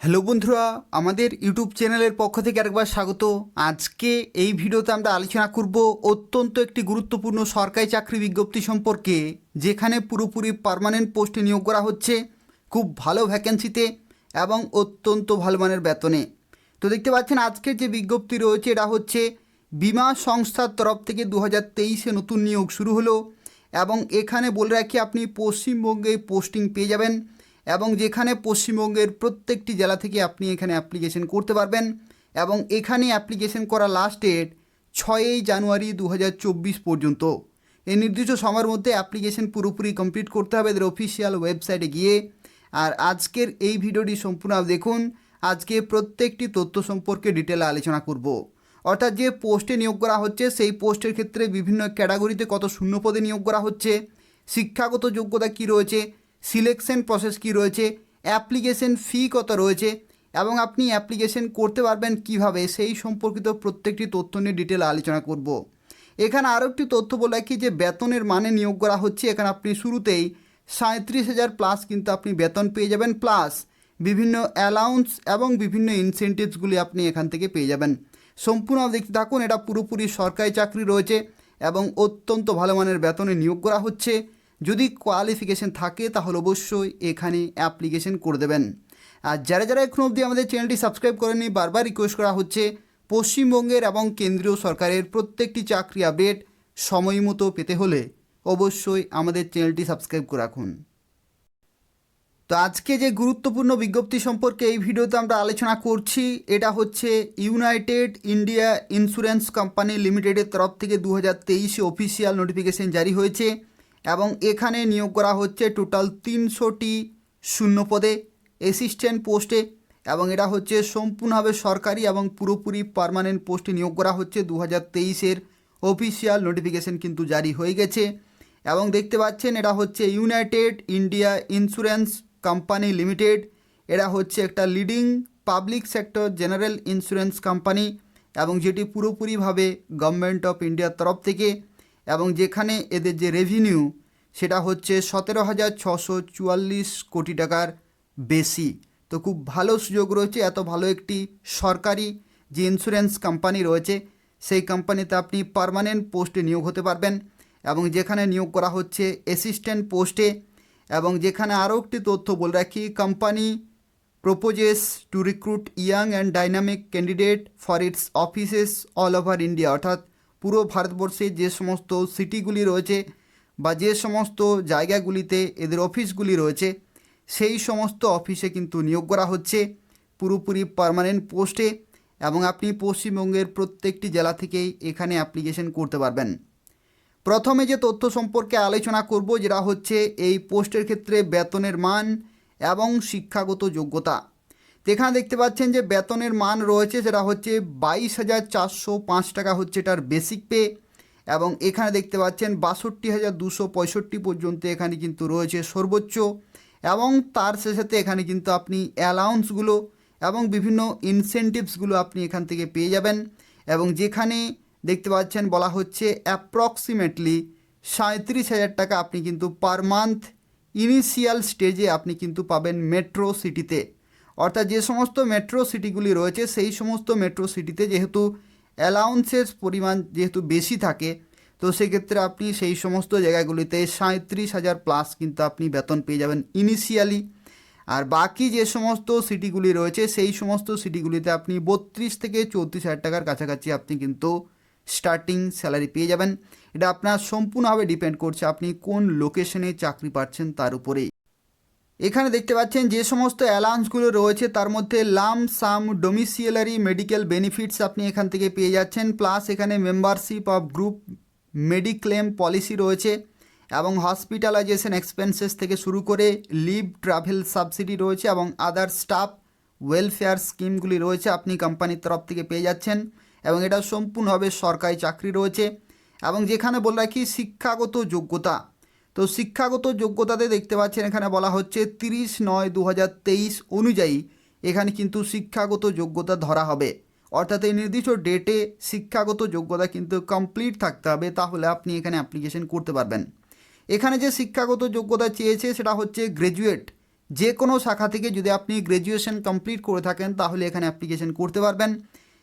Hello বন্ধুরা, আমাদের YouTube চ্যানেলের পক্ষ থেকে আরেকবার স্বাগত। আজকে এই ভিডিওতে আমরা আলোচনা করব অত্যন্ত একটি গুরুত্বপূর্ণ সরকারি চাকরি বিজ্ঞপ্তি সম্পর্কে, যেখানে পুরোপুরি পার্মানেন্ট পোস্টে নিয়োগ করা হচ্ছে, খুব ভালো ভ্যাকেন্সিতে এবং অত্যন্ত ভালো মানের বেতনে। তো দেখতে পাচ্ছেন, আজকের যে বিজ্ঞপ্তি রয়েছে, এটা হচ্ছে বিমা সংস্থার তরফ থেকে দু হাজার তেইশে নতুন নিয়োগ শুরু হলো এবং এখানে বলে রাখি, আপনি পশ্চিমবঙ্গে পোস্টিং পেয়ে যাবেন। এবং যেখানে পশ্চিমবঙ্গের প্রত্যেকটি জেলা থেকে আপনি এখানে অ্যাপ্লিকেশন করতে পারবেন এবং এখানে অ্যাপ্লিকেশন করা লাস্ট ডেট ছয়ই জানুয়ারি দু হাজার চব্বিশ পর্যন্ত। এই নির্দিষ্ট সময়ের মধ্যে অ্যাপ্লিকেশন পুরোপুরি কমপ্লিট করতে হবে এদের অফিসিয়াল ওয়েবসাইটে গিয়ে। আর আজকের এই ভিডিওটি সম্পূর্ণ দেখুন। আজকে প্রত্যেকটি তথ্য সম্পর্কে ডিটেলে আলোচনা করব। অর্থাৎ যে পোস্টে নিয়োগ করা হচ্ছে, সেই পোস্টের ক্ষেত্রে বিভিন্ন ক্যাটাগরিতে কত শূন্যপদে নিয়োগ করা হচ্ছে, শিক্ষাগত যোগ্যতা কী রয়েছে সিলেকশন প্রসেস কী রয়েছে, অ্যাপ্লিকেশন ফি কত রয়েছে এবং আপনি অ্যাপ্লিকেশন করতে পারবেন কীভাবে সেই সম্পর্কিত প্রত্যেকটি তথ্য নিয়ে ডিটেল আলোচনা করব। এখানে আরও একটি তথ্য বলে রাখি যে বেতনের মানে নিয়োগ করা হচ্ছে। এখানে আপনি শুরুতেই সাঁত্রিশ হাজার প্লাস কিন্তু আপনি বেতন পেয়ে যাবেন প্লাস বিভিন্ন অ্যালাউন্স এবং বিভিন্ন ইনসেন্টিভসগুলি আপনি এখান থেকে পেয়ে যাবেন। সম্পূর্ণ দেখতে থাকুন, এটা পুরোপুরি সরকারি চাকরি রয়েছে এবং অত্যন্ত ভালো মানের বেতনে নিয়োগ করা হচ্ছে। যদি কোয়ালিফিকেশন থাকে, তাহলে অবশ্যই এখানে অ্যাপ্লিকেশন করে দেবেন। আর যারা যারা এখন অবধি আমাদের চ্যানেলটি সাবস্ক্রাইব করেনি বারবার রিকোয়েস্ট করা হচ্ছে পশ্চিমবঙ্গের এবং কেন্দ্রীয় সরকারের প্রত্যেকটি চাকরি আপডেট সময় মতো পেতে হলে অবশ্যই আমাদের চ্যানেলটি সাবস্ক্রাইব করে রাখুন। তো আজকে যে গুরুত্বপূর্ণ বিজ্ঞপ্তি সম্পর্কে এই ভিডিওতে আমরা আলোচনা করছি, এটা হচ্ছে ইউনাইটেড ইন্ডিয়া ইন্স্যুরেন্স কোম্পানি লিমিটেডের তরফ থেকে দু হাজার তেইশে অফিসিয়াল নোটিফিকেশন জারি হয়েছে। এবং এখানে নিয়োগ করা হচ্ছে টোটাল তিনশোটি শূন্য পদে অ্যাসিস্ট্যান্ট পোস্টে এবং এটা হচ্ছে সম্পূর্ণভাবে সরকারি এবং পুরোপুরি পার্মানেন্ট পোস্টে নিয়োগ করা হচ্ছে। দু হাজার তেইশের অফিসিয়াল নোটিফিকেশন কিন্তু জারি হয়ে গেছে এবং দেখতে পাচ্ছেন এটা হচ্ছে United India insurance company limited এরা হচ্ছে একটা leading public sector general insurance company এবং যেটি পুরোপুরিভাবে গভর্নমেন্ট অফ ইন্ডিয়ার তরফ থেকে এবং যেখানে এদের যে রেভিনিউ সেটা হচ্ছে সতেরো হাজার ছশো চুয়াল্লিশ কোটি টাকার বেশি। তো খুব ভালো সুযোগ রয়েছে, এত ভালো একটি সরকারি যে ইন্স্যুরেন্স কোম্পানি রয়েছে, সেই কোম্পানিতে আপনি পার্মানেন্ট পোস্টে নিয়োগ হতে পারবেন এবং যেখানে নিয়োগ করা হচ্ছে অ্যাসিস্ট্যান্ট পোস্টে এবং যেখানে আরও একটি তথ্য বলে রাখি company proposes to recruit young and dynamic candidate for its offices all over India অর্থাৎ পুরো ভারতবর্ষে যে সমস্ত সিটিগুলি রয়েছে বা যে সমস্ত জায়গাগুলিতে এদের অফিসগুলি রয়েছে, সেই সমস্ত অফিসে কিন্তু নিয়োগ করা হচ্ছে পুরোপুরি পার্মানেন্ট পোস্টে এবং আপনি পশ্চিমবঙ্গের প্রত্যেকটি জেলা থেকেই এখানে অ্যাপ্লিকেশন করতে পারবেন। প্রথমে যে তথ্য সম্পর্কে আলোচনা করব, যেটা হচ্ছে এই পোস্টের ক্ষেত্রে বেতনের মান এবং শিক্ষাগত যোগ্যতা। এখানে দেখতে পাচ্ছেন যে বেতনের মান রয়েছে সেটা হচ্ছে বাইশ হাজার চারশো পাঁচ টাকা হচ্ছে এটার বেসিক পে এবং এখানে দেখতে পাচ্ছেন বাষট্টি হাজার দুশো পঁয়ষট্টি পর্যন্ত এখানে কিন্তু রয়েছে সর্বোচ্চ এবং তার সাথে এখানে কিন্তু আপনি অ্যালাউন্সগুলো এবং বিভিন্ন ইনসেন্টিভসগুলো আপনি এখান থেকে পেয়ে যাবেন এবং যেখানে দেখতে পাচ্ছেন বলা হচ্ছে অ্যাপ্রক্সিমেটলি সাঁত্রিশ হাজার টাকা আপনি কিন্তু পার মান্থ ইনিশিয়াল স্টেজে আপনি কিন্তু পাবেন মেট্রো সিটিতে অর্থাৎ যে সমস্ত মেট্রো সিটিগুলি রয়েছে, সেই সমস্ত মেট্রো সিটিতে যেহেতু অ্যালাউন্সের পরিমাণ যেহেতু বেশি থাকে, তো সেক্ষেত্রে আপনি সেই সমস্ত জায়গাগুলিতে সাঁত্রিশ হাজার প্লাস কিন্তু আপনি বেতন পেয়ে যাবেন ইনিশিয়ালি আর বাকি যে সমস্ত সিটিগুলি রয়েছে, সেই সমস্ত সিটিগুলিতে আপনি বত্রিশ থেকে চৌত্রিশ হাজার টাকার কাছাকাছি আপনি কিন্তু স্টার্টিং স্যালারি পেয়ে যাবেন। এটা আপনার সম্পূর্ণভাবে ডিপেন্ড করছে আপনি কোন লোকেশনে চাকরি পাচ্ছেন তার উপরেই। এখানে দেখতে পাচ্ছেন যে সমস্ত অ্যালাউন্সগুলো রয়েছে, তার মধ্যে লাম সাম ডোমিসিয়ালারি মেডিকেল বেনিফিটস আপনি এখান থেকে পেয়ে যাচ্ছেন, প্লাস এখানে membership of group mediclaim policy রয়েছে এবং হসপিটালাইজেশন এক্সপেন্সেস থেকে শুরু করে লিভ ট্রাভেল সাবসিডি রয়েছে এবং আদার স্টাফ ওয়েলফেয়ার স্কিমগুলি রয়েছে আপনি কোম্পানির তরফ থেকে পেয়ে যাচ্ছেন এবং এটা সম্পূর্ণভাবে সরকারি চাকরি রয়েছে এবং যেখানে বলে রাখি শিক্ষাগত যোগ্যতা। তো শিক্ষাগত যোগ্যতাতে দেখতে পাচ্ছেন এখানে বলা হচ্ছে তিরিশ নয় দু অনুযায়ী এখানে কিন্তু শিক্ষাগত যোগ্যতা ধরা হবে। অর্থাৎ এই নির্দিষ্ট ডেটে শিক্ষাগত যোগ্যতা কিন্তু কমপ্লিট থাকতে হবে, তাহলে আপনি এখানে অ্যাপ্লিকেশন করতে পারবেন। এখানে যে শিক্ষাগত যোগ্যতা চেয়েছে সেটা হচ্ছে গ্র্যাজুয়েট যে কোনো শাখা থেকে যদি আপনি গ্র্যাজুয়েশন কমপ্লিট করে থাকেন, তাহলে এখানে অ্যাপ্লিকেশন করতে পারবেন।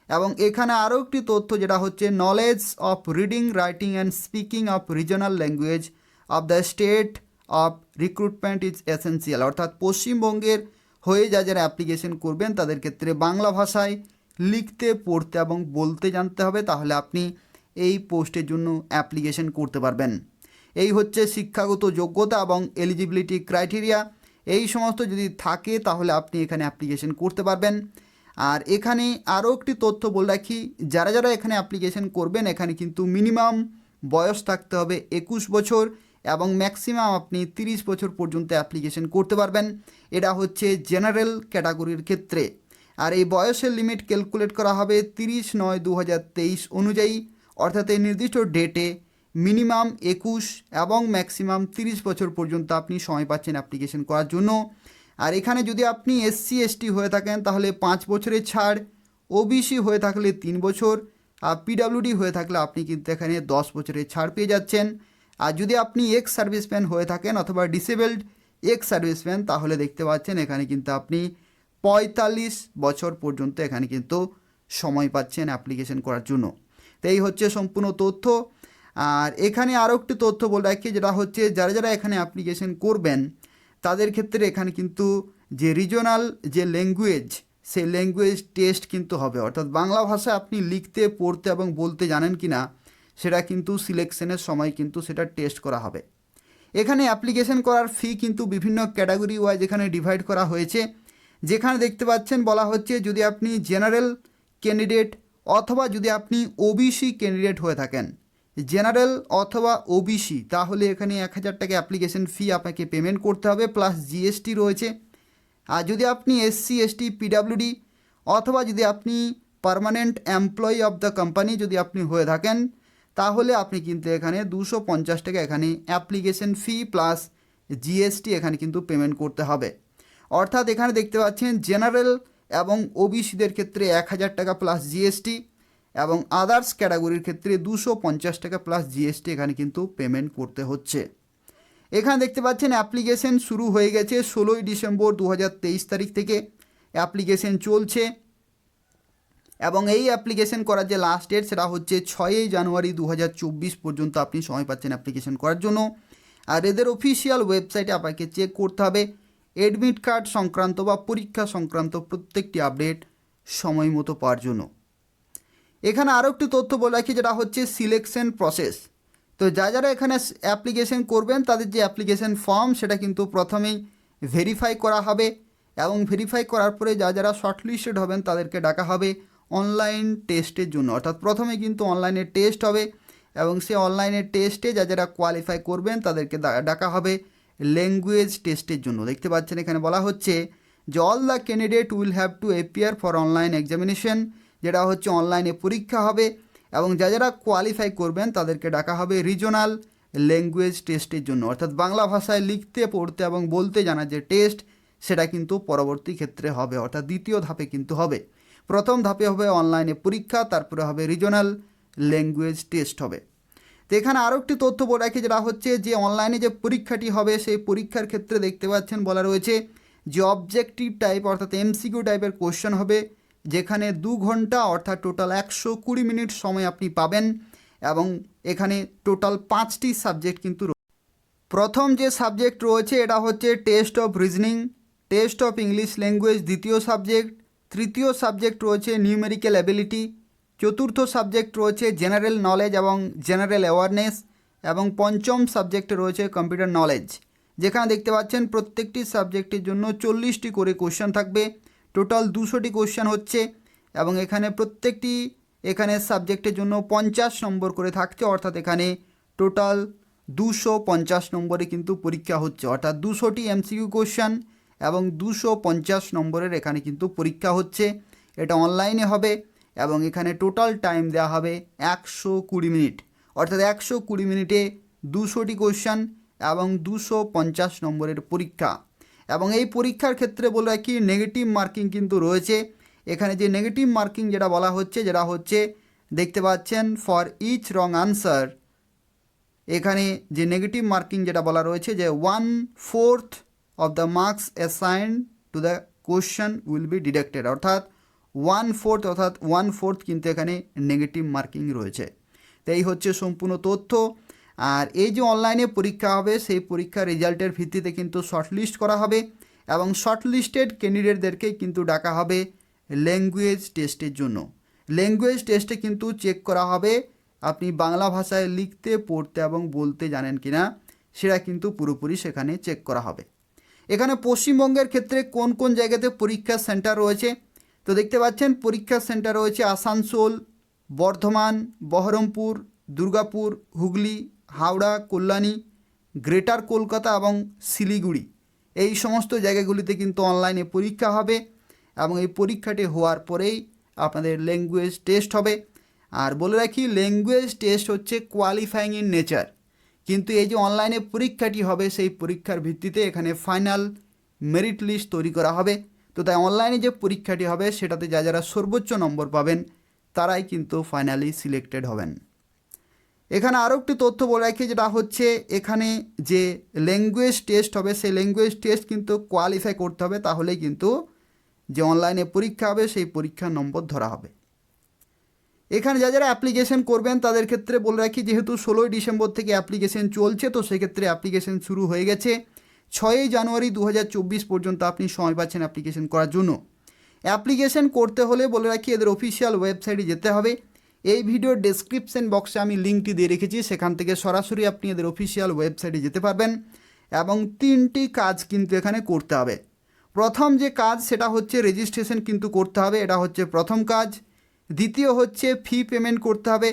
এবং এখানে আরও একটি তথ্য যেটা হচ্ছে knowledge of reading writing and speaking of regional language of the state of recruitment is essential অর্থাৎ পশ্চিমবঙ্গের হয়ে যা যারা অ্যাপ্লিকেশন করবেন, তাদের ক্ষেত্রে বাংলা ভাষায় লিখতে, পড়তে এবং বলতে জানতে হবে, তাহলে আপনি এই পোস্টের জন্য অ্যাপ্লিকেশন করতে পারবেন। এই হচ্ছে শিক্ষাগত যোগ্যতা এবং এলিজিবিলিটি ক্রাইটেরিয়া এই সমস্ত যদি থাকে, তাহলে আপনি এখানে অ্যাপ্লিকেশন করতে পারবেন। আর এখানে আরও একটি তথ্য বলে রাখি, যারা যারা এখানে অ্যাপ্লিকেশন করবেন, এখানে কিন্তু মিনিমাম বয়স থাকতে হবে একুশ বছর। এবং ম্যাক্সিমাম আপনি তিরিশ বছর পর্যন্ত অ্যাপ্লিকেশন করতে পারবেন। এটা হচ্ছে জেনারেল ক্যাটাগরির ক্ষেত্রে। আর এই বয়সের লিমিট ক্যালকুলেট করা হবে তিরিশ নয় দু অনুযায়ী। অর্থাৎ এই নির্দিষ্ট ডেটে মিনিমাম একুশ এবং ম্যাক্সিমাম তিরিশ বছর পর্যন্ত আপনি সময় পাচ্ছেন অ্যাপ্লিকেশন করার জন্য। আর এখানে যদি আপনি এসসি, এসটি হয়ে থাকেন, তাহলে পাঁচ বছরের ছাড়। ওবিসি হয়ে থাকলে তিন বছর। আর পিডাব্লিউডি হয়ে থাকলে আপনি কিন্তু এখানে দশ বছরের ছাড় পেয়ে যাচ্ছেন। আর যদি আপনি এক্স সার্ভিসম্যান হয়ে থাকেন অথবা ডিসেবেলড এক্স সার্ভিসম্যান তাহলে দেখতে পাচ্ছেন এখানে কিন্তু আপনি পঁয়তাল্লিশ বছর পর্যন্ত এখানে কিন্তু সময় পাচ্ছেন অ্যাপ্লিকেশন করার জন্য। তো এই হচ্ছে সম্পূর্ণ তথ্য। আর এখানে আরও একটি তথ্য বলে রাখি, যেটা হচ্ছে যারা যারা এখানে অ্যাপ্লিকেশন করবেন, তাদের ক্ষেত্রে এখানে কিন্তু যে রিজনাল যে ল্যাঙ্গুয়েজ সেই ল্যাঙ্গুয়েজ টেস্ট কিন্তু হবে। অর্থাৎ বাংলা ভাষা আপনি লিখতে, পড়তে এবং বলতে জানেন কি না সেটা কিন্তু সিলেকশনের সময় কিন্তু সেটা টেস্ট করা হবে। এখানে অ্যাপ্লিকেশন করার ফি কিন্তু বিভিন্ন ক্যাটাগরি ওয়াইজ এখানে ডিভাইড করা হয়েছে। যেখানে দেখতে পাচ্ছেন বলা হচ্ছে যদি আপনি জেনারেল ক্যান্ডিডেট অথবা যদি আপনি ওবিসি ক্যান্ডিডেট হয়ে থাকেন। জেনারেল অথবা ওবিসি তাহলে এখানে এক হাজার টাকা অ্যাপ্লিকেশন ফি আপনাকে পেমেন্ট করতে হবে প্লাস জিএসটি রয়েছে। আর যদি আপনি এসসি এসটি পিডাব্লিউডি অথবা যদি আপনি permanent employee of the company যদি আপনি হয়ে থাকেন তাহলে আপনি কিন্তু এখানে দুশো পঞ্চাশ টাকা এখানে অ্যাপ্লিকেশন ফি প্লাস জিএসটি এখানে কিন্তু পেমেন্ট করতে হবে। অর্থাৎ এখানে দেখতে পাচ্ছেন জেনারেল এবং ওবিসিদের ক্ষেত্রে এক হাজার টাকা প্লাস জিএসটি এবং আদার্স ক্যাটাগরির ক্ষেত্রে দুশো পঞ্চাশ টাকা প্লাস জিএসটি এখানে কিন্তু পেমেন্ট করতে হচ্ছে। এখানে দেখতে পাচ্ছেন অ্যাপ্লিকেশন শুরু হয়ে গেছে ষোলোই ডিসেম্বর দু হাজার তেইশ তারিখ থেকে। অ্যাপ্লিকেশন চলছে। এবং এই অ্যাপ্লিকেশন করার যে লাস্ট ডেট সেটা হচ্ছে ছয়ই জানুয়ারি দু হাজার চব্বিশ পর্যন্ত আপনি সময় পাচ্ছেন অ্যাপ্লিকেশন করার জন্য। আর এদের অফিসিয়াল ওয়েবসাইটে আপনাকে চেক করতে হবে। অ্যাডমিট কার্ড সংক্রান্ত বা পরীক্ষা সংক্রান্ত প্রত্যেকটি আপডেট সময় মতো পাওয়ার জন্য। এখানে আরও একটি তথ্য বলে রাখি, যেটা হচ্ছে সিলেকশন প্রসেস তো যা যারা এখানে অ্যাপ্লিকেশন করবেন, তাদের যে অ্যাপ্লিকেশন ফর্ম সেটা কিন্তু প্রথমেই ভেরিফাই করা হবে এবং ভেরিফাই করার পরে যা যারা শর্টলিস্টেড হবেন, তাদেরকে ডাকা হবে। অনলাইন টেস্টের জন্য। অর্থাৎ প্রথমে কিন্তু অনলাইনে টেস্ট হবে এবং সে অনলাইনের টেস্টে যা যারা কোয়ালিফাই করবেন তাদেরকে ডাকা হবে ল্যাঙ্গুয়েজ টেস্টের জন্য। দেখতে পাচ্ছেন এখানে বলা হচ্ছে যে all the candidate will have to appear for online examination যেটা হচ্ছে অনলাইনে পরীক্ষা হবে এবং যা যারা কোয়ালিফাই করবেন তাদেরকে ডাকা হবে রিজনাল ল্যাঙ্গুয়েজ টেস্টের জন্য। অর্থাৎ বাংলা ভাষায় লিখতে, পড়তে এবং বলতে জানা যে টেস্ট সেটা কিন্তু পরবর্তী ক্ষেত্রে হবে। অর্থাৎ দ্বিতীয় ধাপে কিন্তু হবে। প্রথম ধাপে হবে অনলাইনে পরীক্ষা, তারপরে হবে রিজনাল ল্যাঙ্গুয়েজ টেস্ট হবে তো এখানে আরও একটি তথ্য বলে রাখি যেটা হচ্ছে যে অনলাইনে যে পরীক্ষাটি হবে, সেই পরীক্ষার ক্ষেত্রে দেখতে পাচ্ছেন বলা রয়েছে যে অবজেক্টিভ টাইপ অর্থাৎ এমসিকিউ টাইপের কোশ্চেন হবে, যেখানে দু ঘণ্টা অর্থাৎ টোটাল একশো কুড়ি মিনিট সময় আপনি পাবেন এবং এখানে টোটাল পাঁচটি সাবজেক্ট কিন্তু। প্রথম যে সাবজেক্ট রয়েছে, এটা হচ্ছে test of reasoning test of English language দ্বিতীয় সাবজেক্ট তৃতীয় সাবজেক্ট রয়েছে নিউমেরিক্যাল অ্যাবিলিটি চতুর্থ সাবজেক্ট রয়েছে জেনারেল নলেজ এবং জেনারেল অ্যাওয়ারনেস এবং পঞ্চম সাবজেক্টে রয়েছে কম্পিউটার নলেজ যেখানে দেখতে পাচ্ছেন প্রত্যেকটি সাবজেক্টের জন্য চল্লিশটি করে কোশ্চেন থাকবে। টোটাল দুশোটি কোশ্চেন হচ্ছে এবং এখানে প্রত্যেকটি এখানে সাবজেক্টের জন্য পঞ্চাশ নম্বর করে থাকছে। অর্থাৎ এখানে টোটাল দুশো পঞ্চাশ নম্বরে কিন্তু পরীক্ষা হচ্ছে। অর্থাৎ দুশোটি এমসিকিউ কোশ্চেন এবং দুশো পঞ্চাশ নম্বরের এখানে কিন্তু পরীক্ষা হচ্ছে। এটা অনলাইনে হবে এবং এখানে টোটাল টাইম দেওয়া হবে একশো কুড়ি মিনিট অর্থাৎ একশো কুড়ি মিনিটে দুশোটি কোশ্চেন এবং দুশো পঞ্চাশ নম্বরের পরীক্ষা। এবং এই পরীক্ষার ক্ষেত্রে বলে রাখি নেগেটিভ মার্কিং কিন্তু রয়েছে। এখানে যে নেগেটিভ মার্কিং যেটা বলা হচ্ছে, যেটা হচ্ছে, দেখতে পাচ্ছেন ফর ইচ রং আনসার এখানে যে নেগেটিভ মার্কিং যেটা বলা রয়েছে, যে one fourth of the marks assign to the question will be deducted অর্থাৎ ওয়ান ফোর্থ অর্থাৎ ওয়ান ফোর্থ কিন্তু এখানে নেগেটিভ মার্কিং রয়েছে। তো এই হচ্ছে সম্পূর্ণ তথ্য। আর এই যে অনলাইনে পরীক্ষা হবে, সেই পরীক্ষার রেজাল্টের ভিত্তিতে কিন্তু শর্টলিস্ট করা হবে এবং শর্টলিস্টেড ক্যান্ডিডেটদেরকেই কিন্তু ডাকা হবে ল্যাঙ্গুয়েজ টেস্টের জন্য। ল্যাঙ্গুয়েজ টেস্টে কিন্তু চেক করা হবে, আপনি বাংলা ভাষায় লিখতে, পড়তে এবং বলতে জানেন কি না সেটা কিন্তু পুরোপুরি সেখানে চেক করা হবে। এখানে পশ্চিমবঙ্গের ক্ষেত্রে কোন কোন জায়গাতে পরীক্ষার সেন্টার রয়েছে? তো দেখতে পাচ্ছেন পরীক্ষার সেন্টার রয়েছে আসানসোল, বর্ধমান, বহরমপুর, দুর্গাপুর, হুগলি, হাওড়া, কল্যাণী, গ্রেটার কলকাতা এবং শিলিগুড়ি। এই সমস্ত জায়গাগুলিতে কিন্তু অনলাইনে পরীক্ষা হবে এবং এই পরীক্ষাটি হওয়ার পরেই আপনাদের ল্যাঙ্গুয়েজ টেস্ট হবে। আর বলে রাখি, ল্যাঙ্গুয়েজ টেস্ট হচ্ছে কোয়ালিফাইং ইন নেচার। কিন্তু এই যে অনলাইনে পরীক্ষাটি হবে, সেই পরীক্ষার ভিত্তিতে এখানে ফাইনাল মেরিট লিস্ট তৈরি করা হবে। তো তাই অনলাইনে যে পরীক্ষাটি হবে, সেটাতে যা যারা সর্বোচ্চ নম্বর পাবেন, তারাই কিন্তু ফাইনালি সিলেক্টেড হবেন। এখানে আরও একটি তথ্য বলে রাখি, যেটা হচ্ছে এখানে যে ল্যাঙ্গুয়েজ টেস্ট হবে, সেই ল্যাঙ্গুয়েজ টেস্ট কিন্তু কোয়ালিফাই করতে হবে। তাহলেই কিন্তু যে অনলাইনে পরীক্ষা হবে, সেই পরীক্ষার নম্বর ধরা হবে। এখানে যা যারা অ্যাপ্লিকেশন করবেন, তাদের ক্ষেত্রে বলে রাখি, যেহেতু ষোলোই ডিসেম্বর থেকে অ্যাপ্লিকেশন চলছে, তো সেক্ষেত্রে অ্যাপ্লিকেশন শুরু হয়ে গেছে। ছয়ই জানুয়ারি দু হাজার চব্বিশ পর্যন্ত আপনি সময় পাচ্ছেন অ্যাপ্লিকেশন করার জন্য। অ্যাপ্লিকেশন করতে হলে বলে রাখি, এদের অফিসিয়াল ওয়েবসাইটে যেতে হবে। এই ভিডিওর ডেসক্রিপশন বক্সে আমি লিঙ্কটি দিয়ে রেখেছি, সেখান থেকে সরাসরি আপনি এদের অফিসিয়াল ওয়েবসাইটে যেতে পারবেন এবং তিনটি কাজ কিন্তু এখানে করতে হবে। প্রথম যে কাজ, সেটা হচ্ছে রেজিস্ট্রেশন কিন্তু করতে হবে, এটা হচ্ছে প্রথম কাজ। দ্বিতীয় হচ্ছে ফি পেমেন্ট করতে হবে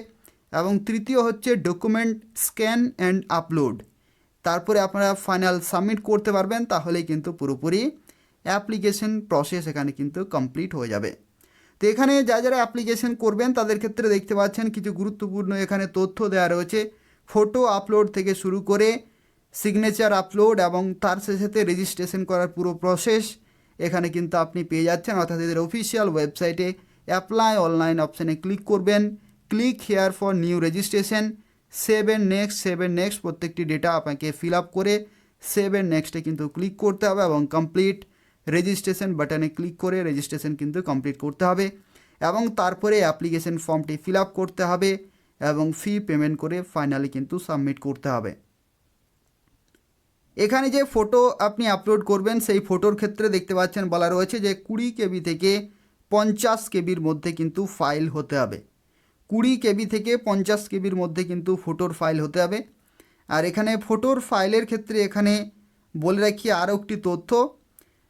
এবং তৃতীয় হচ্ছে ডকুমেন্ট স্ক্যান অ্যান্ড আপলোড তারপরে আপনারা ফাইনাল সাবমিট করতে পারবেন, তাহলেই কিন্তু পুরোপুরি অ্যাপ্লিকেশন প্রসেস এখানে কিন্তু কমপ্লিট হয়ে যাবে। তো এখানে যা যারা অ্যাপ্লিকেশন করবেন, তাদের ক্ষেত্রে দেখতে পাচ্ছেন কিছু গুরুত্বপূর্ণ এখানে তথ্য দেওয়া রয়েছে। ফটো আপলোড থেকে শুরু করে সিগনেচার আপলোড এবং তার সাথে রেজিস্ট্রেশন করার পুরো প্রসেস এখানে কিন্তু আপনি পেয়ে যাচ্ছেন। অর্থাৎ এদের অফিসিয়াল ওয়েবসাইটে অ্যাপ্লাই অনলাইন অপশানে ক্লিক করবেন। Click here for new registration save and next save and next প্রত্যেকটি ডেটা আপনাকে ফিল আপ করে সেভেন নেক্সটে কিন্তু ক্লিক করতে হবে এবং কমপ্লিট রেজিস্ট্রেশন বাটনে ক্লিক করে রেজিস্ট্রেশন কিন্তু কমপ্লিট করতে হবে। এবং তারপরে অ্যাপ্লিকেশন ফর্মটি ফিল আপ করতে হবে এবং ফি পেমেন্ট করে ফাইনালি কিন্তু সাবমিট করতে হবে। এখানে যে ফটো আপনি আপলোড করবেন, সেই ফটোর ক্ষেত্রে দেখতে পাচ্ছেন বলা রয়েছে যে কুড়ি কেবি থেকে পঞ্চাশ কেবির মধ্যে কিন্তু ফাইল হতে হবে। কুড়ি কেবি থেকে পঞ্চাশ কেবির মধ্যে কিন্তু ফটোর ফাইল হতে হবে। আর এখানে ফটোর ফাইলের ক্ষেত্রে এখানে বলে রাখি আরও একটি তথ্য,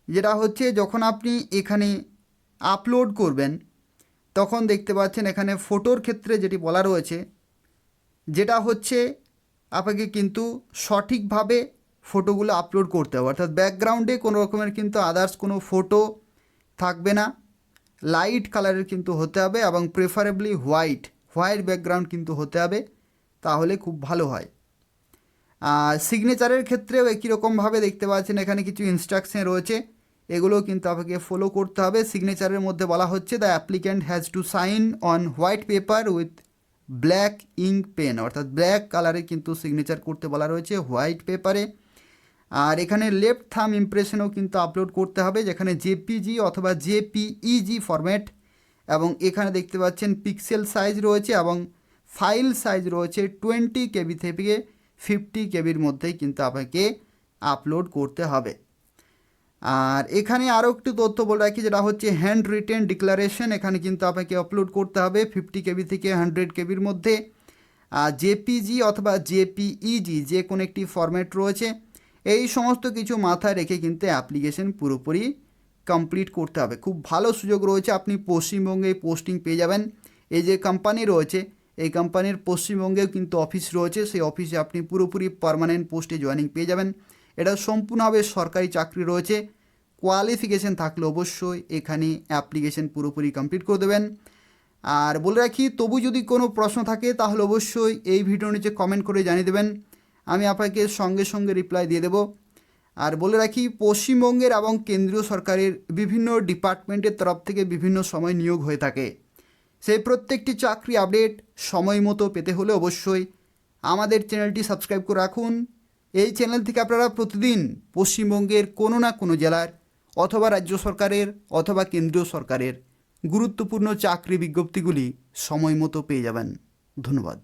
যেটা হচ্ছে যখন আপনি এখানে আপলোড করবেন, তখন দেখতে পাচ্ছেন এখানে ফটোর ক্ষেত্রে যেটি বলা রয়েছে, যেটা হচ্ছে আপনাকে কিন্তু সঠিকভাবে ফটোগুলো আপলোড করতে হবে। অর্থাৎ ব্যাকগ্রাউন্ডে কোনো রকমের কিন্তু আদার্স কোনো ফটো থাকবে না। লাইট কালারের কিন্তু হতে হবে এবং প্রেফারেবলি হোয়াইট হোয়াইট ব্যাকগ্রাউন্ড কিন্তু হতে হবে, তাহলে খুব ভালো হয়। সিগনেচারের ক্ষেত্রেও একই রকমভাবে দেখতে পাচ্ছেন, এখানে কিছু ইনস্ট্রাকশন রয়েছে এগুলো কিন্তু আপনাকে ফলো করতে হবে। সিগনেচারের মধ্যে বলা হচ্ছে the applicant has to sign on white paper with black ink pen অর্থাৎ ব্ল্যাক কালারে কিন্তু সিগনেচার করতে বলা রয়েছে হোয়াইট পেপারে আর এখানে লেফট থাম ইমপ্রেশনও কিন্তু আপলোড করতে হবে, যেখানে জেপিজি অথবা জেপিইজি ফরম্যাট এবং এখানে দেখতে পাচ্ছেন পিক্সেল সাইজ রয়েছে এবং ফাইল সাইজ রয়েছে টোয়েন্টি কেবি থেকে ফিফটি কেবির মধ্যেই কিন্তু আপনাকে আপলোড করতে হবে। আর এখানে আরও একটি তথ্য বলে রাখি, যেটা হচ্ছে হ্যান্ড রিটেন ডিক্লারেশন এখানে কিন্তু আপনাকে আপলোড করতে হবে ফিফটি কেবি থেকে হান্ড্রেড কেবির মধ্যে। আর জেপিজি অথবা জেপিইজি যে কোনো একটি ফরম্যাট রয়েছে এই সমস্ত কিছু মাথায় রেখে কিন্তু অ্যাপ্লিকেশন পুরোপুরি কমপ্লিট করতে হবে। খুব ভালো সুযোগ রয়েছে, আপনি পশ্চিমবঙ্গে পোস্টিং পেয়ে যাবেন। এই যে কোম্পানি রয়েছে, এই কোম্পানির পশ্চিমবঙ্গেও কিন্তু অফিস রয়েছে, সেই অফিসে আপনি পুরোপুরি পারমানেন্ট পোস্টে জয়েনিং পেয়ে যাবেন। এটা সম্পূর্ণভাবে সরকারি চাকরি রয়েছে। কোয়ালিফিকেশান থাকলে অবশ্যই এখানে অ্যাপ্লিকেশন পুরোপুরি কমপ্লিট করে দেবেন। আর বলে রাখি, তবু যদি কোনো প্রশ্ন থাকে, তাহলে অবশ্যই এই ভিডিও নিচে কমেন্ট করে জানিয়ে দেবেন। আমি আপনাকে সঙ্গে সঙ্গে রিপ্লাই দিয়ে দেব। আর বলে রাখি, পশ্চিমবঙ্গের এবং কেন্দ্রীয় সরকারের বিভিন্ন ডিপার্টমেন্টের তরফ থেকে বিভিন্ন সময় নিয়োগ হয়ে থাকে। সেই প্রত্যেকটি চাকরি আপডেট সময় মতো পেতে হলে অবশ্যই আমাদের চ্যানেলটি সাবস্ক্রাইব করে রাখুন। এই চ্যানেল থেকে আপনারা প্রতিদিন পশ্চিমবঙ্গের কোনো না কোনো জেলার অথবা রাজ্য সরকারের অথবা কেন্দ্রীয় সরকারের গুরুত্বপূর্ণ চাকরি বিজ্ঞপ্তিগুলি সময় মতো পেয়ে যাবেন। ধন্যবাদ।